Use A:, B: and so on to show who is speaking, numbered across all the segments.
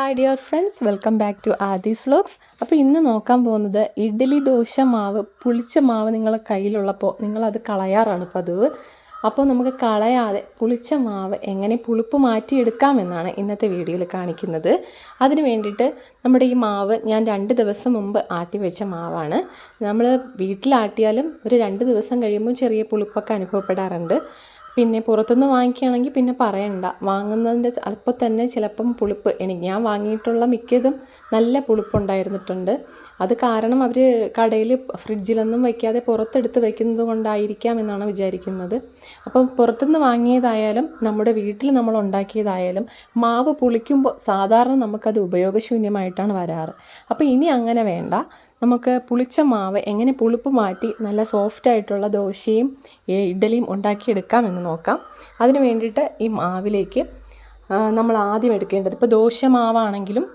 A: Hi dear friends welcome back to Aadi's vlogs അപ്പോൾ ഇന്ന് നോക്കാൻ പോകുന്നത് ഇഡ്ഡലി ദോശ മാവ് പുളിച്ച മാവ് നിങ്ങളുടെ കയ്യിലുള്ളപ്പോൾ നിങ്ങളത് കളയാറാണ് പതിവ്. അപ്പോൾ നമുക്ക് കളയാതെ പുളിച്ച മാവ് എങ്ങനെ പുളിപ്പ് മാറ്റിയെടുക്കാമെന്നാണ് ഇന്നത്തെ വീഡിയോയിൽ കാണിക്കുന്നത്. അതിന് വേണ്ടിയിട്ട് നമ്മുടെ ഈ മാവ് ഞാൻ രണ്ട് ദിവസം മുമ്പ് ആട്ടി വെച്ച മാവാണ്. നമ്മൾ വീട്ടിലാട്ടിയാലും ഒരു രണ്ട് ദിവസം കഴിയുമ്പോൾ ചെറിയ പുളിപ്പൊക്കെ അനുഭവപ്പെടാറുണ്ട്. പിന്നെ പുറത്തുനിന്ന് വാങ്ങിക്കുകയാണെങ്കിൽ പിന്നെ പറയണ്ട. വാങ്ങുന്നതിന്റെ അല്പം തന്നെ ചിലപ്പം പുളിപ്പ്. എനിക്ക് ഞാൻ വാങ്ങിയിട്ടുള്ള മിക്കതും നല്ല പുളിപ്പുണ്ടായിരുന്നിട്ടുണ്ട്. അത് കാരണം അവർ കടയിൽ ഫ്രിഡ്ജിലൊന്നും വയ്ക്കാതെ പുറത്തെടുത്ത് വയ്ക്കുന്നത് കൊണ്ടായിരിക്കാം എന്നാണ് വിചാരിക്കുന്നത്. അപ്പം പുറത്തുനിന്ന് വാങ്ങിയതായാലും നമ്മുടെ വീട്ടിൽ നമ്മൾ ഉണ്ടാക്കിയതായാലും മാവ് പുളിക്കുമ്പോൾ സാധാരണ നമുക്കത് ഉപയോഗശൂന്യമായിട്ടാണ് വരാറ്. അപ്പോൾ ഇനി അങ്ങനെ വേണ്ട. നമുക്ക് പുളിച്ച മാവ് എങ്ങനെ പുളിപ്പ് മാറ്റി നല്ല സോഫ്റ്റ് ആയിട്ടുള്ള ദോശയും ഇഡ്ഡലിയും ഉണ്ടാക്കിയെടുക്കാമെന്ന് നോക്കാം. അതിന് വേണ്ടിയിട്ട് ഈ മാവിലേക്ക് നമ്മൾ ആദ്യം എടുക്കേണ്ടത് ഇപ്പോൾ ദോശ മാവാണെങ്കിലും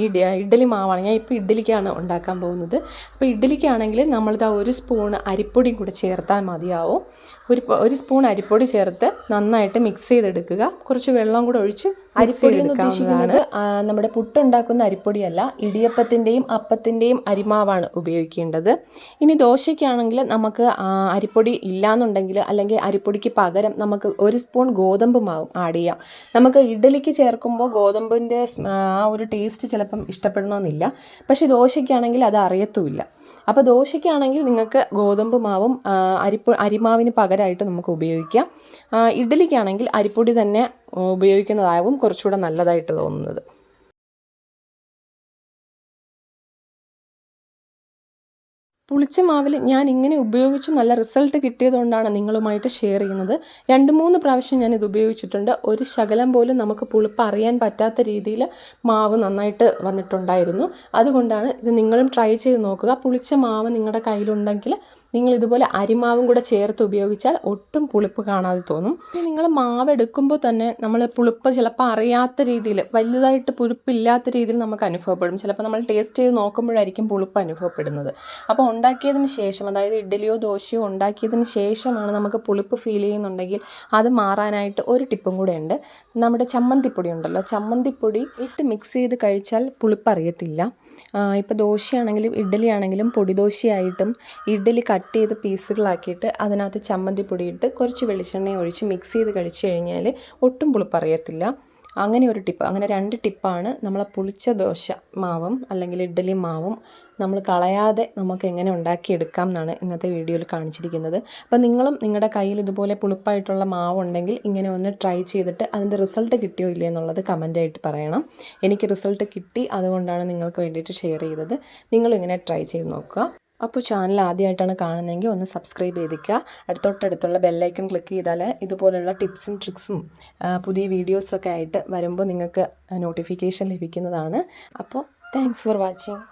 A: ഈ ഇഡലി മാവാണ്. ഞാൻ ഇപ്പോൾ ഇഡ്ഡലിക്കാണ് ഉണ്ടാക്കാൻ പോകുന്നത്. അപ്പോൾ ഇഡ്ഡലിക്കാണെങ്കിൽ നമ്മളിതാ ഒരു സ്പൂൺ അരിപ്പൊടിയും കൂടെ ചേർത്താൽ മതിയാവും. ഒരു ഒരു സ്പൂൺ അരിപ്പൊടി ചേർത്ത് നന്നായിട്ട് മിക്സ് ചെയ്തെടുക്കുക. കുറച്ച് വെള്ളം കൂടെ ഒഴിച്ച് അരിപ്പൊടി ആ, നമ്മുടെ പുട്ടുണ്ടാക്കുന്ന അരിപ്പൊടിയല്ല ഇടിയപ്പത്തിന്റെയും അപ്പത്തിന്റെയും അരിമാവാണ് ഉപയോഗിക്കേണ്ടത്. ഇനി ദോശയ്ക്കാണെങ്കിൽ നമുക്ക് അരിപ്പൊടി ഇല്ലാന്നുണ്ടെങ്കിൽ അല്ലെങ്കിൽ അരിപ്പൊടിക്ക് പകരം നമുക്ക് ഒരു സ്പൂൺ ഗോതമ്പ് മാവും ആഡ് ചെയ്യാം. നമുക്ക് ഇഡ്ഡലിക്ക് ചേർക്കുമ്പോൾ ഗോതമ്പിന്റെ ആ ഒരു ടേസ്റ്റ് ചിലപ്പം ഇഷ്ടപ്പെടണമെന്നില്ല. പക്ഷേ ദോശയ്ക്കാണെങ്കിൽ അത് അറിയത്തുമില്ല. അപ്പോൾ ദോശയ്ക്കാണെങ്കിൽ നിങ്ങൾക്ക് ഗോതമ്പ് മാവും അരിപ്പൊ അരിമാവിന് പകരമായിട്ട് നമുക്ക് ഉപയോഗിക്കാം. ഇഡ്ഡലിക്കാണെങ്കിൽ അരിപ്പൊടി തന്നെ ഉപയോഗിക്കുന്നതാകും കുറച്ചുകൂടെ നല്ലതായിട്ട് തോന്നുന്നത്. പുളിച്ച മാവിൽ ഞാൻ ഇങ്ങനെ ഉപയോഗിച്ച് നല്ല റിസൾട്ട് കിട്ടിയതുകൊണ്ടാണ് നിങ്ങളുമായിട്ട് ഷെയർ ചെയ്യുന്നത്. രണ്ട് മൂന്ന് പ്രാവശ്യം ഞാൻ ഇത് ഉപയോഗിച്ചിട്ടുണ്ട്. ഒരു ശകലം പോലും നമുക്ക് പുളിപ്പ് അറിയാൻ പറ്റാത്ത രീതിയിൽ മാവ് നന്നായിട്ട് വന്നിട്ടുണ്ടായിരുന്നു. അതുകൊണ്ടാണ് ഇത് നിങ്ങളും ട്രൈ ചെയ്ത് നോക്കുക. പുളിച്ച മാവ് നിങ്ങളുടെ കയ്യിലുണ്ടെങ്കിൽ നിങ്ങൾ ഇതുപോലെ അരിമാവും കൂടെ ചേർത്ത് ഉപയോഗിച്ചാൽ ഒട്ടും പുളിപ്പ് കാണാതെ തോന്നും. നിങ്ങൾ മാവ് എടുക്കുമ്പോൾ തന്നെ നമ്മൾ പുളിപ്പ് ചിലപ്പോൾ അറിയാത്ത രീതിയിൽ വലുതായിട്ട് പുളിപ്പില്ലാത്ത രീതിയിൽ നമുക്ക് അനുഭവപ്പെടും. ചിലപ്പോൾ നമ്മൾ ടേസ്റ്റ് ചെയ്ത് നോക്കുമ്പോഴായിരിക്കും പുളിപ്പ് അനുഭവപ്പെടുന്നത്. അപ്പോൾ ഉണ്ടാക്കിയതിന് ശേഷം അതായത് ഇഡ്ഡലിയോ ദോശയോ ഉണ്ടാക്കിയതിന് ശേഷമാണ് നമുക്ക് പുളിപ്പ് ഫീൽ ചെയ്യുന്നുണ്ടെങ്കിൽ അത് മാറാനായിട്ട് ഒരു ടിപ്പും കൂടെ ഉണ്ട്. നമ്മുടെ ചമ്മന്തിപ്പൊടി ഉണ്ടല്ലോ ചമ്മന്തിപ്പൊടി ഇട്ട് മിക്സ് ചെയ്ത് കഴിച്ചാൽ പുളിപ്പ് അറിയത്തില്ല. ഇപ്പോൾ ദോശയാണെങ്കിലും ഇഡ്ഡലി ആണെങ്കിലും പൊടി ദോശയായിട്ടും ഇഡ്ഡലി കട്ട് ചെയ്ത് പീസുകളാക്കിയിട്ട് അതിനകത്ത് ചമ്മന്തിപ്പൊടി ഇട്ട് കുറച്ച് വെളിച്ചെണ്ണ ഒഴിച്ച് മിക്സ് ചെയ്ത് കഴിച്ച് കഴിഞ്ഞാൽ ഒട്ടും പുളിപ്പ് അറിയത്തില്ല അങ്ങനെ ഒരു ടിപ്പ് അങ്ങനെ രണ്ട് ടിപ്പാണ് നമ്മളെ പുളിച്ച ദോശ മാവും അല്ലെങ്കിൽ ഇഡ്ഡലി മാവും നമ്മൾ കളയാതെ നമുക്ക് എങ്ങനെ ഉണ്ടാക്കിയെടുക്കാം എന്നാണ് ഇന്നത്തെ വീഡിയോയിൽ കാണിച്ചിരിക്കുന്നത്. അപ്പോൾ നിങ്ങളും നിങ്ങളുടെ കയ്യിൽ ഇതുപോലെ പുളിപ്പായിട്ടുള്ള മാവുണ്ടെങ്കിൽ ഇങ്ങനെ ഒന്ന് ട്രൈ ചെയ്തിട്ട് അതിന്റെ റിസൾട്ട് കിട്ടിയോ ഇല്ലേ എന്നുള്ളത് കമന്റായിട്ട് പറയണം. എനിക്ക് റിസൾട്ട് കിട്ടി അതുകൊണ്ടാണ് നിങ്ങൾക്ക് വേണ്ടിയിട്ട് ഷെയർ ചെയ്തത്. നിങ്ങളും ഇങ്ങനെ ട്രൈ ചെയ്ത് നോക്കുക. അപ്പോൾ ചാനൽ ആദ്യമായിട്ടാണ് കാണുന്നതെങ്കിൽ ഒന്ന് സബ്സ്ക്രൈബ് ചെയ്തിക്കുക അടുത്തൊട്ടടുത്തുള്ള ബെല്ലൈക്കൺ ക്ലിക്ക് ചെയ്താൽ ഇതുപോലുള്ള ടിപ്സും ട്രിക്സും പുതിയ വീഡിയോസൊക്കെ ആയിട്ട് വരുമ്പോൾ നിങ്ങൾക്ക് നോട്ടിഫിക്കേഷൻ ലഭിക്കുന്നതാണ്. അപ്പോൾ താങ്ക്സ് ഫോർ വാച്ചിങ്